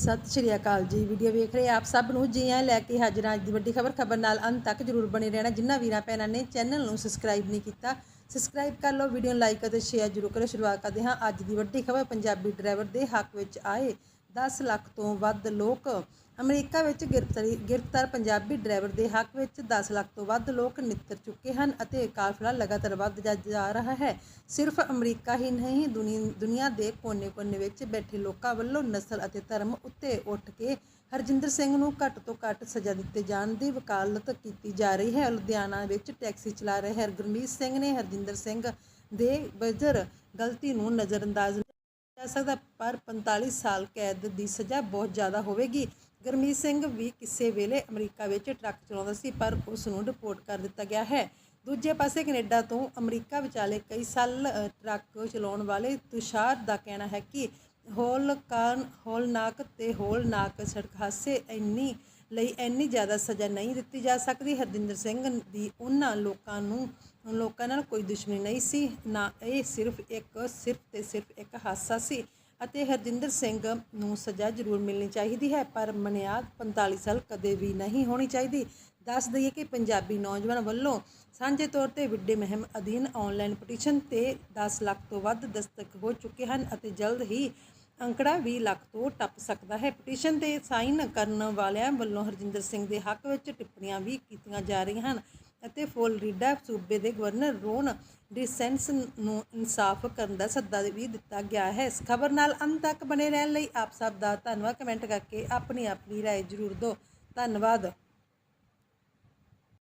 ਸਤਿ ਸ਼੍ਰੀ ਅਕਾਲ ਜੀ। ਵੀਡੀਓ ਵੇਖ ਰਹੇ ਆਪ ਸਭ ਨੂੰ ਜੀ ਆਇਆਂ ਲੈ ਕੇ ਹਾਜ਼ਰ ਹਾਂ ਅੱਜ ਦੀ ਵੱਡੀ ਖਬਰ। ਖਬਰ ਨਾਲ ਅੰਤ ਤੱਕ ਜਰੂਰ ਬਣੇ ਰਹਿਣਾ। ਜਿਨ੍ਹਾਂ ਵੀਰਾਂ ਭੈਣਾਂ ਨੇ ਚੈਨਲ ਨੂੰ ਸਬਸਕ੍ਰਾਈਬ ਨਹੀਂ ਕੀਤਾ, ਸਬਸਕ੍ਰਾਈਬ ਕਰ ਲਓ। ਵੀਡੀਓ ਨੂੰ ਲਾਈਕ ਅਤੇ ਸ਼ੇਅਰ ਜਰੂਰ ਕਰੋ ਸ਼ੁਰੂਆਤ ਕਰਦੇ ਹਾਂ ਅੱਜ ਦੀ ਵੱਡੀ ਖਬਰ। ਪੰਜਾਬੀ ਡਰਾਈਵਰ ਦੇ ਹੱਕ ਵਿੱਚ ਆਏ 10 ਲੱਖ ਤੋਂ ਵੱਧ ਲੋਕ ਅਮਰੀਕਾ ਵਿੱਚ ਗ੍ਰਿਫਤਾਰੀ, ਗ੍ਰਿਫਤਾਰ ਪੰਜਾਬੀ ਡਰਾਈਵਰ ਦੇ ਹੱਕ ਵਿੱਚ 10 ਲੱਖ ਤੋਂ ਵੱਧ ਲੋਕ ਨਿੱਤਰ ਚੁੱਕੇ ਹਨ ਅਤੇ ਕਾਫਲਾ ਲਗਾਤਾਰ ਵੱਧਦਾ ਜਾ ਰਿਹਾ ਹੈ। ਸਿਰਫ ਅਮਰੀਕਾ ਹੀ ਨਹੀਂ, ਦੁਨੀ- ਦੁਨੀਆ ਦੇ ਕੋਨੇ-ਕੋਨੇ ਵਿੱਚ ਬੈਠੇ ਲੋਕਾਂ ਵੱਲੋਂ ਨਸਲ ਅਤੇ ਧਰਮ ਉੱਤੇ ਉੱਠ ਕੇ ਹਰਜਿੰਦਰ ਸਿੰਘ ਨੂੰ ਘੱਟ ਤੋਂ ਘੱਟ ਸਜ਼ਾ ਦਿੱਤੇ ਜਾਣ ਦੀ ਵਕਾਲਤ ਕੀਤੀ ਜਾ ਰਹੀ ਹੈ। ਲੁਧਿਆਣਾ ਵਿੱਚ ਟੈਕਸੀ ਚਲਾ ਰਹੇ ਹਰਗੁਰਮੀਤ ਸਿੰਘ ਨੇ ਹਰਜਿੰਦਰ ਸਿੰਘ ਦੇ ਬਜਰ ਗਲਤੀ ਨੂੰ ਨਜ਼ਰਅੰਦਾਜ਼ ਜਾ ਸਕਦਾ ਪਰ 45 ਸਾਲ ਕੈਦ ਦੀ ਸਜ਼ਾ ਬਹੁਤ ਜ਼ਿਆਦਾ ਹੋਵੇਗੀ। ਗਰਮੀਤ ਸਿੰਘ ਵੀ ਕਿਸੇ ਵੇਲੇ ਅਮਰੀਕਾ ਵਿੱਚ ਟਰੱਕ ਚਲਾਉਂਦਾ ਸੀ, ਪਰ ਉਸ ਨੂੰ ਰਿਪੋਰਟ ਕਰ ਦਿੱਤਾ ਗਿਆ ਹੈ। ਦੂਜੇ ਪਾਸੇ ਕੈਨੇਡਾ ਤੋਂ ਅਮਰੀਕਾ ਵਿਚਾਲੇ ਕਈ ਸਾਲ ਟਰੱਕ ਚਲਾਉਣ ਵਾਲੇ ਤੁਸ਼ਾਰ ਦਾ ਕਹਿਣਾ ਹੈ ਕਿ ਹੋਲ ਹੋਲਕਾਨ, ਹੋਲਨਾਕ ਤੇ ਹੋਲਨਾਕ ਸੜਕ ਹਾਦਸੇ ਇੰਨੀ ਲਈ ਇੰਨੀ ਜ਼ਿਆਦਾ ਸਜ਼ਾ ਨਹੀਂ ਦਿੱਤੀ ਜਾ ਸਕਦੀ। ਹਰਜਿੰਦਰ ਸਿੰਘ ਦੀ ਉਹਨਾਂ ਲੋਕਾਂ ਨੂੰ, ਲੋਕਾਂ ਨਾਲ ਕੋਈ ਦੁਸ਼ਮਣੀ ਨਹੀਂ ਸੀ। ਨਾ ਇਹ ਸਿਰਫ ਇੱਕ, ਸਿਰਫ ਤੇ ਸਿਰਫ ਇੱਕ ਹਾਦਸਾ ਸੀ ਅਤੇ ਹਰਜਿੰਦਰ ਸਿੰਘ ਨੂੰ ਸਜ਼ਾ ਜ਼ਰੂਰ ਮਿਲਣੀ ਚਾਹੀਦੀ ਹੈ, ਪਰ ਮਨਿਆਦ 45 ਸਾਲ ਕਦੇ ਵੀ ਨਹੀਂ ਹੋਣੀ ਚਾਹੀਦੀ। ਦੱਸ ਦਈਏ ਕਿ ਪੰਜਾਬੀ ਨੌਜਵਾਨ ਵੱਲੋਂ ਸਾਂਝੇ ਤੌਰ ਤੇ ਵਿੱਡੇ ਮਹਿਮ ਅਧੀਨ ਆਨਲਾਈਨ ਪਟੀਸ਼ਨ ਤੇ 10 ਲੱਖ ਤੋਂ ਵੱਧ ਦਸਤਕ ਹੋ ਚੁੱਕੇ ਹਨ ਅਤੇ ਜਲਦ ਹੀ ਅੰਕੜਾ 20 ਲੱਖ ਤੋਂ ਟੱਪ ਸਕਦਾ ਹੈ ਪਟੀਸ਼ਨ ਤੇ ਸਾਈਨ ਕਰਨ ਵਾਲਿਆਂ ਵੱਲੋਂ ਹਰਜਿੰਦਰ ਸਿੰਘ ਦੇ ਹੱਕ ਵਿੱਚ ਟਿੱਪਣੀਆਂ ਵੀ ਕੀਤੀਆਂ ਜਾ ਰਹੀਆਂ ਹਨ ਅਤੇ ਫਲੋਰੀਡਾ ਸੂਬੇ ਦੇ ਗਵਰਨਰ ਰੋਨ ਡਿਸੈਂਸ ਨੂੰ ਇਨਸਾਫ ਕਰਨ ਦਾ ਸੱਦਾ ਵੀ ਦਿੱਤਾ ਗਿਆ ਹੈ ਇਸ ਖਬਰ ਨਾਲ ਅੰਤ ਤੱਕ ਬਣੇ ਰਹਿਣ ਲਈ ਆਪ ਸਭ ਦਾ ਧੰਨਵਾਦ ਕਮੈਂਟ ਕਰਕੇ ਆਪਣੀ ਆਪਣੀ رائے ਜ਼ਰੂਰ ਦਿਓ ਧੰਨਵਾਦ